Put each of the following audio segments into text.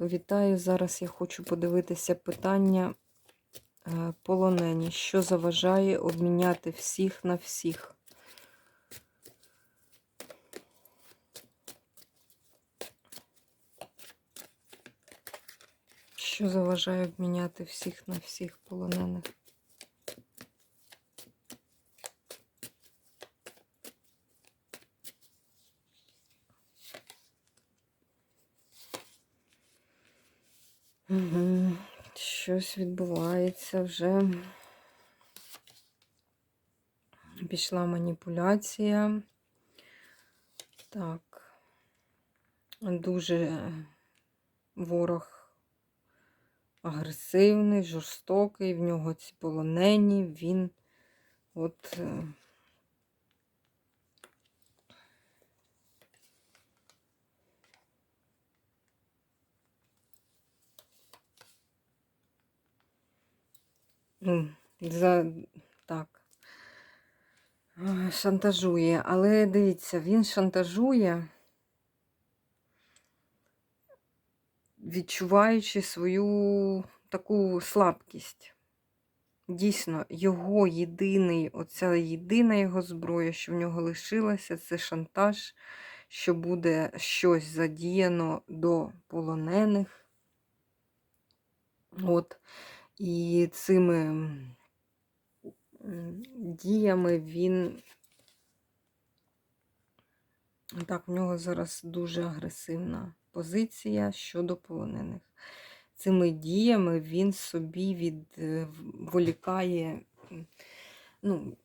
Вітаю. Зараз я хочу подивитися питання е, полонені. Що заважає обміняти всіх на всіх? Що заважає обміняти всіх на всіх полонених? Угу. Щось відбувається вже. Пішла маніпуляція. Так. Дуже ворог агресивний, жорстокий, в нього ці полонені, він от. За так. Е, Шантажує. Але дивіться, він шантажує, відчуваючи свою таку слабкість. Дійсно, його єдиний, оця єдина його зброя, що в нього лишилася, це шантаж, що буде щось задіяно до полонених. От. І цими діями він. Так, в нього зараз дуже агресивна позиція щодо полонених. Цими діями він собі відволікає, ну,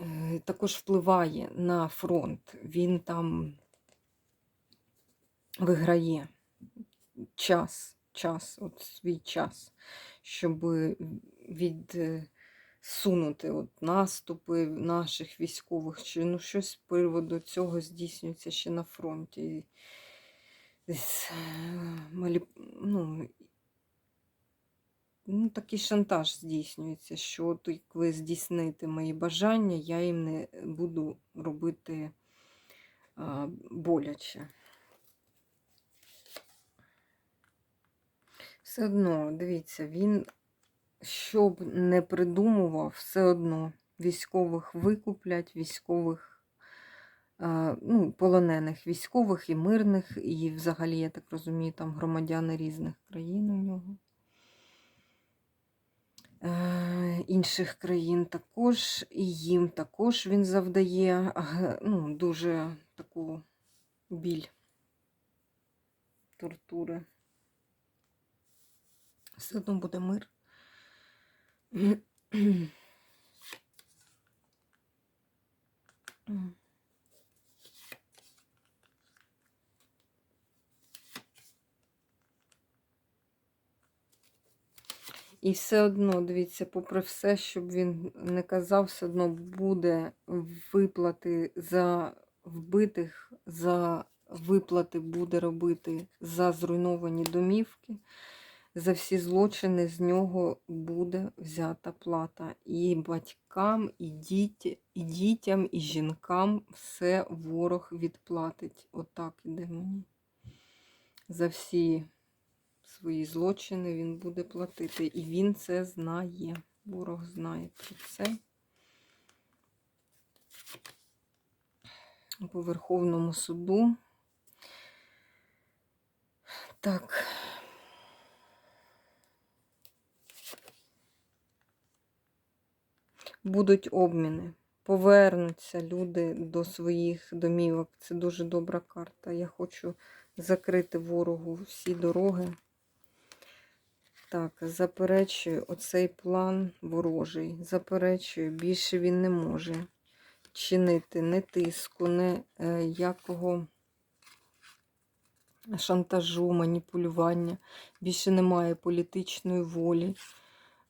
е, також впливає на фронт. Він там виграє час, час, от свій час, щоб відсунути от наступи наших військових, чи ну, щось з приводу цього здійснюється ще на фронті. Е, ну, ну, такий шантаж здійснюється, що от як ви здійсните мої бажання, я їм не буду робити а, боляче. Все одно, дивіться, він, щоб не придумував, все одно військових викуплять, військових, е, ну, полонених військових і мирних, і взагалі, я так розумію, там громадяни різних країн у нього. Е, Інших країн також, і їм також він завдає ну, дуже таку біль, тортури. Все одно буде мир. І все одно, дивіться, попри все, щоб він не казав, все одно буде виплати за вбитих, за виплати буде робити за зруйновані домівки. За всі злочини з нього буде взята плата. І батькам, і, діті, і дітям, і жінкам все ворог відплатить. Отак іде мені. За всі свої злочини він буде платити. І він це знає. Ворог знає про це. По Верховному суду. Так. Будуть обміни. Повернуться люди до своїх домівок. Це дуже добра карта. Я хочу закрити ворогу всі дороги. Так, заперечую оцей план ворожий. Заперечую, більше він не може чинити не тиску, не якого шантажу, маніпулювання. Більше немає політичної волі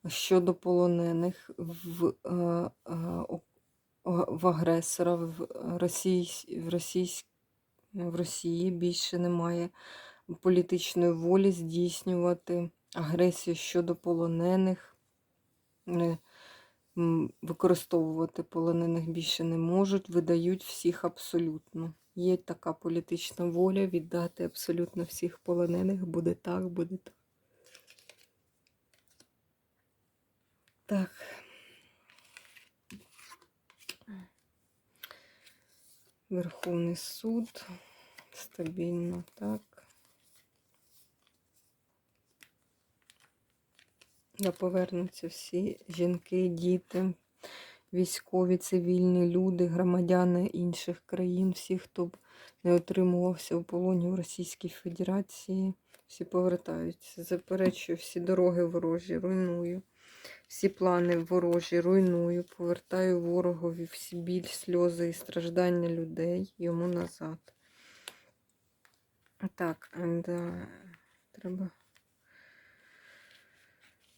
щодо полонених в, е, е, в агресора в Росії, в, Російсь, в Росії більше немає політичної волі здійснювати агресію щодо полонених. Використовувати полонених більше не можуть, видають всіх абсолютно. Є така політична воля віддати абсолютно всіх полонених. Буде так, буде так. Так. Верховний суд. Стабільно, так. Да повернуться всі жінки, діти, військові, цивільні люди, громадяни інших країн, всі, хто б не отримувався в полоні в Російській Федерації, всі повертаються. Заперечую, всі дороги ворожі, руйную. Всі плани ворожі, руйную, повертаю ворогові всі біль, сльози і страждання людей йому назад. Так, да, треба,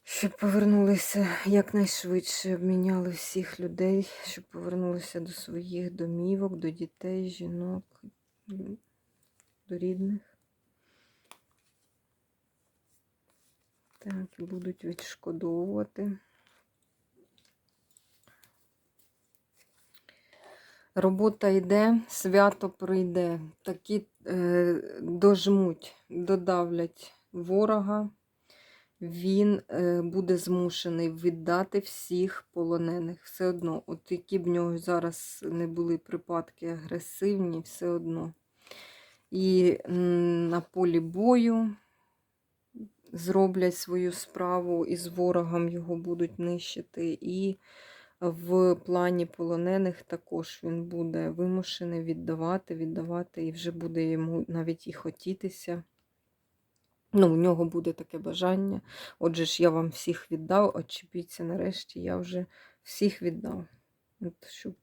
щоб повернулися якнайшвидше, обміняли всіх людей, щоб повернулися до своїх домівок, до дітей, жінок, до рідних. Так, будуть відшкодовувати. Робота йде, свято прийде. Такі е, дожмуть, додавлять ворога. Він е, буде змушений віддати всіх полонених. Все одно, от які б в нього зараз не були припадки агресивні, все одно. І м, на полі бою зроблять свою справу і з ворогом його будуть нищити. І в плані полонених також він буде вимушений віддавати, віддавати, і вже буде йому навіть і хотітися. Ну, у нього буде таке бажання. Отже ж, я вам всіх віддав, очіпіться нарешті, я вже всіх віддав. От, щоб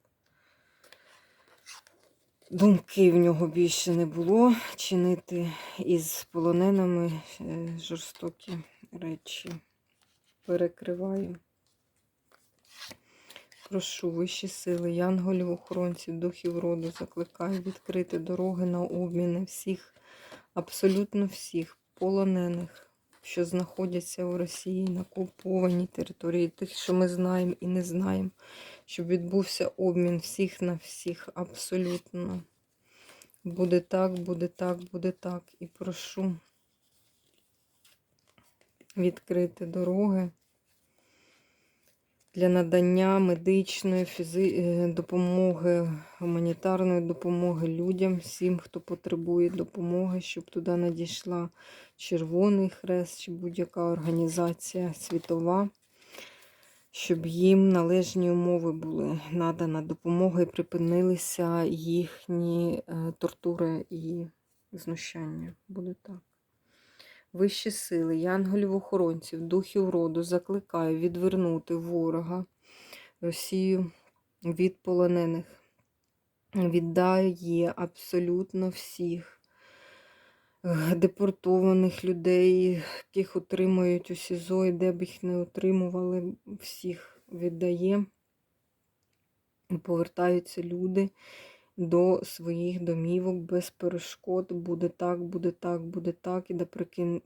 думки в нього більше не було чинити із полоненими е, жорстокі речі. Перекриваю. Прошу вищі сили, янголів, охоронців, духів роду, закликаю відкрити дороги на обміни всіх, абсолютно всіх полонених, що знаходяться у Росії на окупованій території, тих, що ми знаємо і не знаємо, щоб відбувся обмін всіх на всіх, абсолютно. Буде так, буде так, буде так. І прошу відкрити дороги для надання медичної фізи... е, допомоги, гуманітарної допомоги людям, всім, хто потребує допомоги, щоб туди надійшла Червоний Хрест чи будь-яка організація світова, щоб їм належні умови були надана допомога і припинилися їхні е, тортури і знущання. Буде так. Вищі сили, янголів-охоронців, духів роду закликаю відвернути ворога Росію від полонених. Віддає абсолютно всіх депортованих людей, яких отримують у СІЗО, і де б їх не отримували, всіх віддає. Повертаються люди до своїх домівок без перешкод. Буде так, буде так, буде так, і де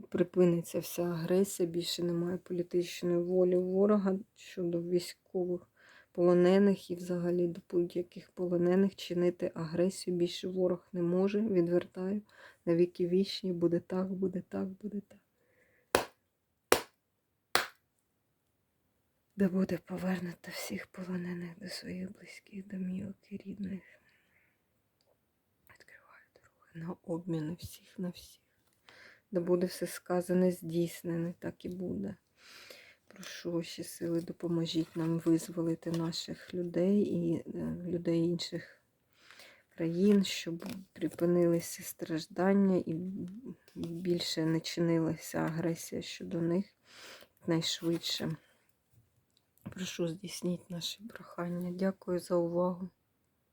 припиниться вся агресія. Більше немає політичної волі ворога щодо військових полонених і взагалі до будь-яких полонених чинити агресію. Більше ворог не може. Відвертаю на віки вічні. Буде так, буде так, буде так. Де буде повернуто всіх полонених до своїх близьких домівок і рідних. Відкриваю дороги на обміни всіх на всіх. Де буде все сказане, здійснене, так і буде. Прошу ваші сили, допоможіть нам визволити наших людей і е, людей інших країн, щоб припинилися страждання і більше не чинилася агресія щодо них найшвидше. Прошу здійсніть наші прохання. Дякую за увагу.